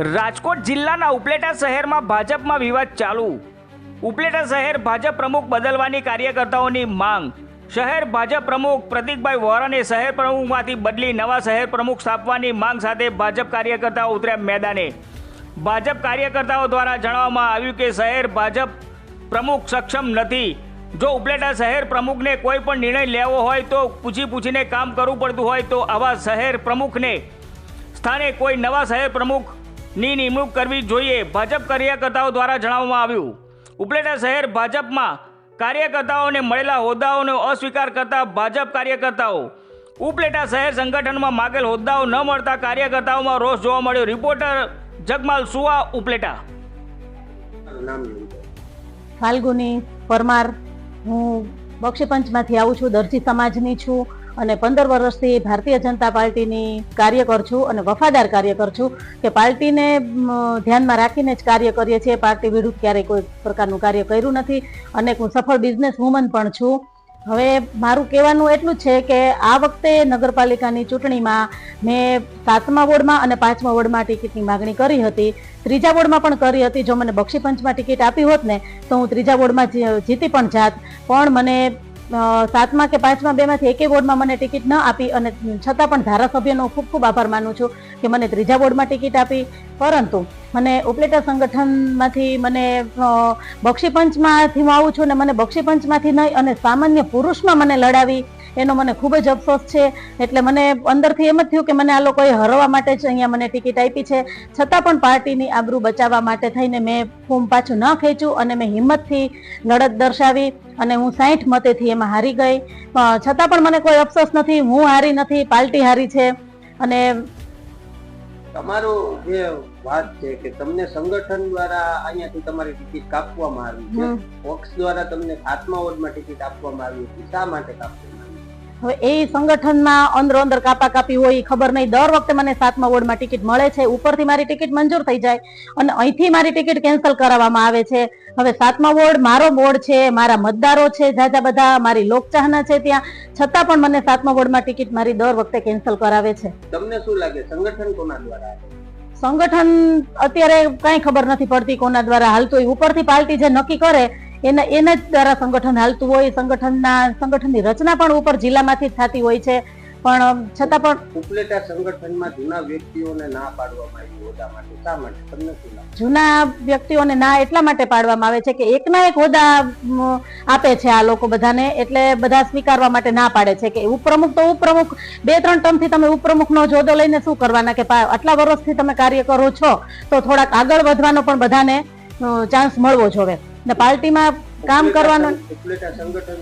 રાજકોટ જિલ્લાના ઉપલેટા શહેરમાં ભાજપમાં વિવાદ ચાલુ. ઉપલેટા શહેર ભાજપ પ્રમુખ બદલવાની કાર્યકર્તાઓની માંગ. શહેર ભાજપ પ્રમુખ પ્રતિકભાઈ વોરાને શહેર પ્રમુખમાંથી બદલી નવા શહેર પ્રમુખ સ્થાપવાની માંગ સાથે ભાજપ કાર્યકર્તાઓ ઉતર્યા મેદાને. ભાજપ કાર્યકર્તાઓ દ્વારા જણાવવામાં આવ્યું કે શહેર ભાજપ પ્રમુખ સક્ષમ નથી. જો ઉપલેટા શહેર પ્રમુખને કોઈ પણ નિર્ણય લેવો હોય તો પૂછી પૂછીને કામ કરવું પડતું હોય તો આવા શહેર પ્રમુખને સ્થાને કોઈ નવા શહેર પ્રમુખની નિમણૂક કરવી જોઈએ. ભાજપ કાર્યકર્તાઓ દ્વારા જણાવવામાં આવ્યું. ઉપલેટા શહેર ભાજપમાં કાર્યકર્તાઓને મળેલા હોદ્દાઓનો અસ્વીકાર કરતા ભાજપ કાર્યકર્તાઓ. ઉપલેટા શહેર સંગઠનમાં માગેલ હોદ્દાઓ ન મળતા કાર્યકર્તાઓમાં રોષ જોવા મળ્યો. રિપોર્ટર જગમાલ સુવા ઉપલેટા. ફાલ્ગુની પરમાર. હું બક્ષીપંચમાંથી આવું છું. દરજી સમાજની છું. અને પંદર વર્ષથી ભારતીય જનતા પાર્ટીની કાર્યકર છું અને વફાદાર કાર્યકર છું કે પાર્ટીને ધ્યાનમાં રાખીને જ કાર્ય કરીએ છીએ. પાર્ટી વિરુદ્ધ ક્યારેય કોઈ પ્રકારનું કાર્ય કર્યું નથી અને હું સફળ બિઝનેસ વુમન પણ છું. હવે મારું કહેવાનું એટલું છે કે આ વખતે નગરપાલિકાની ચૂંટણીમાં મેં સાતમા વોર્ડમાં અને પાંચમા વોર્ડમાં ટિકિટની માગણી કરી હતી. ત્રીજા વોર્ડમાં પણ કરી હતી. જો મને બક્ષીપંચમાં ટિકિટ આપી હોત ને, તો હું ત્રીજા વોર્ડમાં જીતી પણ જાત. પણ મને સાતમા કે પાંચમા બેમાંથી એકે વોર્ડમાં મને ટિકિટ ન આપી અને છતાં પણ ધારાસભ્યનો ખૂબ ખૂબ આભાર માનું છું કે મને ત્રીજા વોર્ડમાં ટિકિટ આપી. પરંતુ મને ઉપલેટા સંગઠનમાંથી મને બક્ષીપંચમાંથી હું આવું છું ને મને બક્ષીપંચમાંથી નહીં અને સામાન્ય પુરુષમાં મને લડાવી એનો મને ખૂબ જ અફસોસ છે. એટલે મને અંદરથી એમ જ થયું કે મને આ લોકોએ હરવા માટે જ અહીંયા મને ટિકિટ આપી છે. છતાં પણ પાર્ટીની આબરૂ બચાવવા માટે થઈને મેં ફોર્મ પાછું ન ખેંચ્યું અને મેં હિંમતથી લડત દર્શાવી અને હું સાઠ મતેથી એમાં હારી ગઈ. છતાં પણ મને કોઈ અફસોસ નથી. હું હારી નથી પાર્ટી હારી છે. અને તમારો જે વાત છે કે તમને સંગઠન દ્વારા અહીંયાથી તમારી ટિકિટ કાપવામાં આવી છે. પક્ષ દ્વારા તમને સાતમા વોર્ડમાં ટિકિટ આપવામાં આવી હતી. શા માટે કાપવામાં હવે એ સંગઠનમાં અંદર અંદર કાપા કાપી હોય ખબર નહીં. દર વખતે મને સાતમા વોર્ડમાં ટિકિટ મળે છે. ઉપરથી મારી ટિકિટ મંજૂર થઈ જાય અને અહીંથી મારી ટિકિટ કેન્સલ કરાવવામાં આવે છે. હવે સાતમા વોર્ડ મારો વોર્ડ છે મારા મતદારો છે જાજા બધા મારી લોકચાહના છે ત્યાં. છતાં પણ મને સાતમા વોર્ડમાં ટિકિટ મારી દર વખતે કેન્સલ કરાવે છે. તમને શું લાગે? સંગઠન કોના દ્વારા? સંગઠન અત્યારે કઈ ખબર નથી પડતી કોના દ્વારા હાલતું ઉપરથી પાર્ટી જે નક્કી કરે એના એના જ દ્વારા સંગઠન હાલતું હોય સંગઠનના સંગઠનની રચના પણ ઉપર જિલ્લામાંથી થતી હોય છે. પણ છતાં પણ ઉપલેટા સંગઠનમાં જૂના વ્યક્તિઓને ના પાડવામાં આવી હોદા માટે શા માટે? તમને શું જૂના વ્યક્તિઓને ના એટલા માટે પાડવામાં આવે છે કે એકના એક હોદા આપે છે આ લોકો બધાને એટલે બધા સ્વીકારવા માટે ના પાડે છે કે ઉપપ્રમુખ તો ઉપપ્રમુખ બે ત્રણ ટર્મથી તમે ઉપપ્રમુખનો જોદો લઈને શું કરવાના કે આટલા વર્ષથી તમે કાર્ય કરો છો તો થોડાક આગળ વધવાનો પણ બધાને ચાન્સ મળવો જોવે ને પાર્ટીમાં કામ કરવાનું સં- ઉપલેટા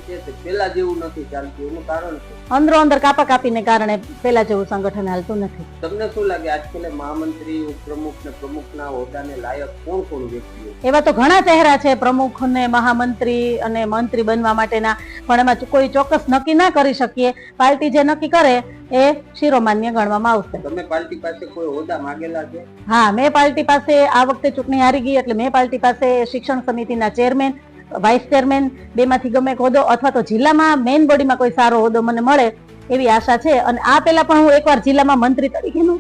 છે પેલા જેવું નથી ચાલતું એનું કારણ છે અંદરો અંદર કાપા કાપીને કારણે પેલા જેવું સંગઠન હાલતું નથી. તમને શું લાગે આજકાલ મહામંત્રી ઉપપ્રમુખ ને પ્રમુખના હોદ્દાને લાયક કોણ કોણ વ્યક્તિઓ? એવા તો ઘણા ચહેરા છે પ્રમુખ ને મહામંત્રી અને મંત્રી બનવા માટેના પણ એમાં કોઈ ચોક્કસ નક્કી ના કરી શકીએ. પાર્ટી જે નક્કી કરે એ શિરોમાન્ય ગણવામાં આવશે. તમે પાર્ટી પાસે કોઈ હોદ્દા માંગેલા છે? હા મેં પાર્ટી પાસે આ વખતે ચૂંટણી હારી ગઈ એટલે મેં પાર્ટી પાસે શિક્ષણ સમિતિના ચેરમેન વાઇસ ચેરમેન બેમાંથી ગમે એક હોદ્દો અથવા તો જિલ્લામાં મેઇન બોડીમાં કોઈ સારો હોદ્દો મને મળે એવી આશા છે. અને આ પહેલા પણ હું એકવાર જિલ્લામાં મંત્રી તરીકેનો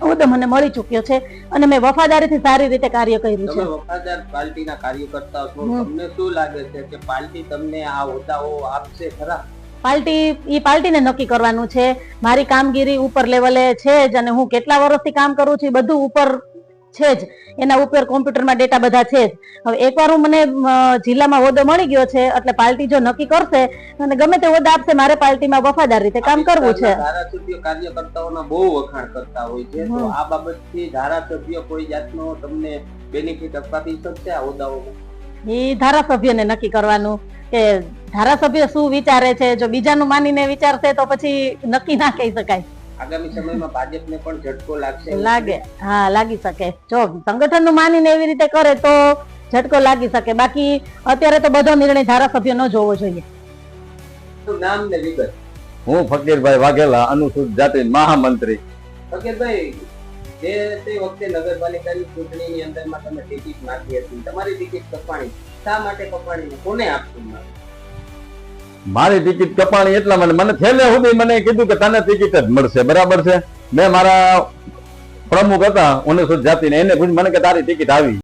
હોદ્દો મને મળી ચૂક્યો છે અને મેં વફાદારીથી સારી રીતે કાર્ય કર્યું છે. વફાદાર પાર્ટીના કાર્યકર્તા છો. તમને શું લાગે છે કે પાર્ટી તમને આ હોદ્દાઓ આપશે ખરા? પાર્ટી ઈ પાર્ટીને નક્કી કરવાનું છે. મારી કામગીરી ઉપર લેવલે છે જ અને હું કેટલા વર્ષથી કામ કરું છું એ બધું ઉપર છે જ. એના ઉપર કોમ્પ્યુટરમાં ડેટા બધા છે જ. હવે એકવાર હું મને જિલ્લામાં હોદ્દો મળી ગયો છે એટલે પાર્ટી જો નક્કી કરશે અને ગમે તે હોદ્દા આપશે મારે પાર્ટીમાં વફાદાર રીતે કામ કરવું છે. ધારાસભ્ય કાર્યકર્તાઓના બહુ વખાણ કરતા હોય છે તો આ બાબતથી ધારાસભ્ય કોઈ જાતનો તમને બેનિફિટ અપાવી શકશે આ હોદ્દાઓમાં? એ ધારાસભ્યને નક્કી કરવાનું કે ધારાસભ્ય શું વિચારે છે જો બીજાનું માનીને વિચારશે તો પછી નક્કી ના કહી શકાય. આગામી સમયમાં ભાજપને પણ ઝટકો લાગશે લાગે. હા લાગી શકે. જો સંગઠનનું માનીને એવી રીતે કરે તો ઝટકો લાગી શકે. બાકી અત્યારે તો બધો નિર્ણય ધારાસભ્ય ન જોવો જોઈએ. નામ ને વિગત? હું ફકીરભાઈ વાઘેલા અનુસૂચિત જાતિ મહામંત્રી. ફકીરભાઈ જે તે વખતે નગરપાલિકાની ચૂંટણીની અંદરમાં તમે ટિકિટ માંગી હતી. તમારી ટિકિટ કપાણી. શા માટે કપાણી કોને આપવું મારી ટિકિટ કપાણી એટલા માટે. મને છેલ્લે સુધી મને કીધું કે તને ટિકિટ જ મળશે. બરાબર છે? મેં મારા પ્રમુખ હતા ઓનેસો જાતિને, એને પૂછ્યું મને કે તારી ટિકિટ આવી.